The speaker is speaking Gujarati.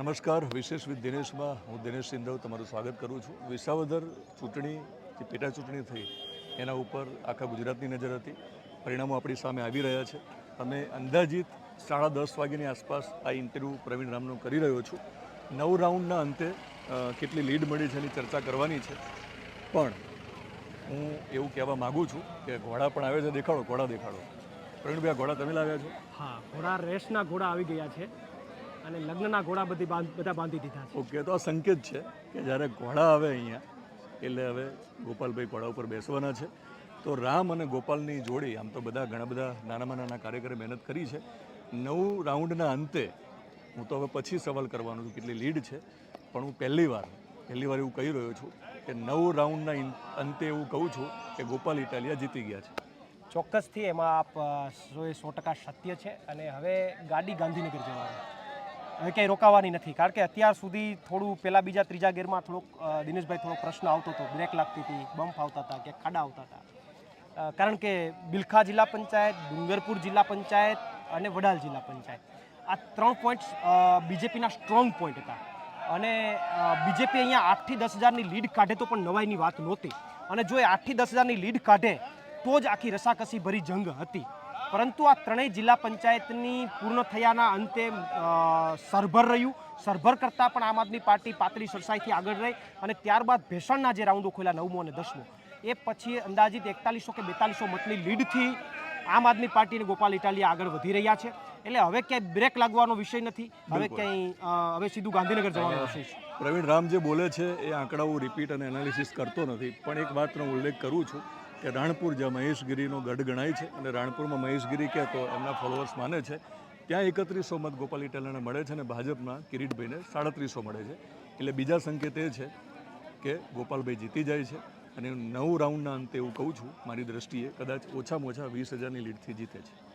નમસ્કાર, વિશેષ વિથ દિનેશમાં હું દિનેશ સિંધવ તમારું સ્વાગત કરું છું. વિસાવદર ચૂંટણી, જે પેટા ચૂંટણી થઈ, એના ઉપર આખા ગુજરાતની નજર હતી. પરિણામો આપણી સામે આવી રહ્યા છે. અમે અંદાજિત સાડા દસ વાગ્યાની આસપાસ આ ઇન્ટરવ્યૂ પ્રવીણ રામનું કરી રહ્યો છું. નવ રાઉન્ડના અંતે કેટલી લીડ મળી છે એની ચર્ચા કરવાની છે. પણ હું એવું કહેવા માગું છું કે ઘોડા પણ આવે છે, દેખાડો, ઘોડા દેખાડો. પ્રવીણભાઈ ઘોડા તમે લાવ્યા છો? હા ઘોડા રેસના ઘોડા આવી ગયા છે અને લગ્નના ઘોડા બધી બધા બાંધી દીધા છે. ઓકે તો આ સંકેત છે કે જ્યારે ઘોડા આવે અહીંયા એટલે હવે ગોપાલભાઈ ઘોડા ઉપર બેસવાના છે. તો રામ અને ગોપાલની જોડી આમ તો બધા ઘણા બધા નાનામાં નાના કાર્યકરે મહેનત કરી છે. નવ રાઉન્ડના અંતે હું તો હવે પછી સવાલ કરવાનો છું કેટલી લીડ છે. પણ હું પહેલી વાર પહેલી વાર એવું કહી રહ્યો છું કે નવ રાઉન્ડના અંતે એવું કહું છું કે ગોપાલ ઇટાલિયા જીતી ગયા છે. ચોક્કસથી એમાં આપ સો સો ટકા સત્ય છે અને હવે ગાડી ગાંધીનગર જવાની. હવે ક્યાંય રોકાવાની નથી. કારણ કે અત્યાર સુધી થોડું પહેલાં બીજા ત્રીજા ગેરમાં થોડોક દિનેશભાઈ થોડો પ્રશ્ન આવતો હતો. બ્રેક લાગતી હતી, બમ્પ આવતા હતા કે ખાડા આવતા હતા. કારણ કે બિલખા જિલ્લા પંચાયત, ડુંગરપુર જિલ્લા પંચાયત અને વડાલ જિલ્લા પંચાયત. આ ત્રણ પોઈન્ટ્સ બીજેપીના સ્ટ્રોંગ પોઈન્ટ હતા. અને બીજેપી અહીંયા આઠથી દસ હજારની લીડ કાઢે તો પણ નવાઈની વાત નહોતી. અને જો એ આઠથી દસ હજારની લીડ કાઢે તો જ આખી રસાકસી ભરી જંગ હતી. પરંતુ આ ત્રણેય જિલ્લા પંચાયતની પૂર્ણ થયાના અંતે સરભર રહ્યું. સરભર કરતાં પણ આમ આદમી પાર્ટી પાતળી સરસાઈથી આગળ રહી અને ત્યારબાદ ભેષણના જે રાઉન્ડો ખોલ્યા નવમો અને દસમો એ પછી અંદાજિત એકતાલીસો કે બેતાલીસો મતની લીડથી આમ આદમી પાર્ટી અને ગોપાલ ઇટાલિયા આગળ વધી રહ્યા છે. એટલે હવે ક્યાંય બ્રેક લાગવાનો વિષય નથી. હવે ક્યાંય હવે સીધું ગાંધીનગર જવાનો વિષય છે. પ્રવીણ રામ જે બોલે છે એ આંકડાઓ રિપીટ અને એનાલિસિસ કરતો નથી. પણ એક વાતનો ઉલ્લેખ કરું છું. કે રાણપુર જ્યાં મહેશગીરીનો ગઢ ગણાય છે અને રાણપુરમાં મહેશગીરી કહેતો એમના ફોલોઅર્સ માને છે, ત્યાં એકત્રીસો મત ગોપાલ ઇટાલાને મળે છે અને ભાજપના કિરીટભાઈને સાડત્રીસો મળે છે. એટલે બીજા સંકેત એ છે કે ગોપાલભાઈ જીતી જાય છે અને નવ રાઉન્ડના અંતે એવું કહું છું, મારી દ્રષ્ટિએ કદાચ ઓછામાં ઓછા વીસ હજારની લીડથી જીતે છે.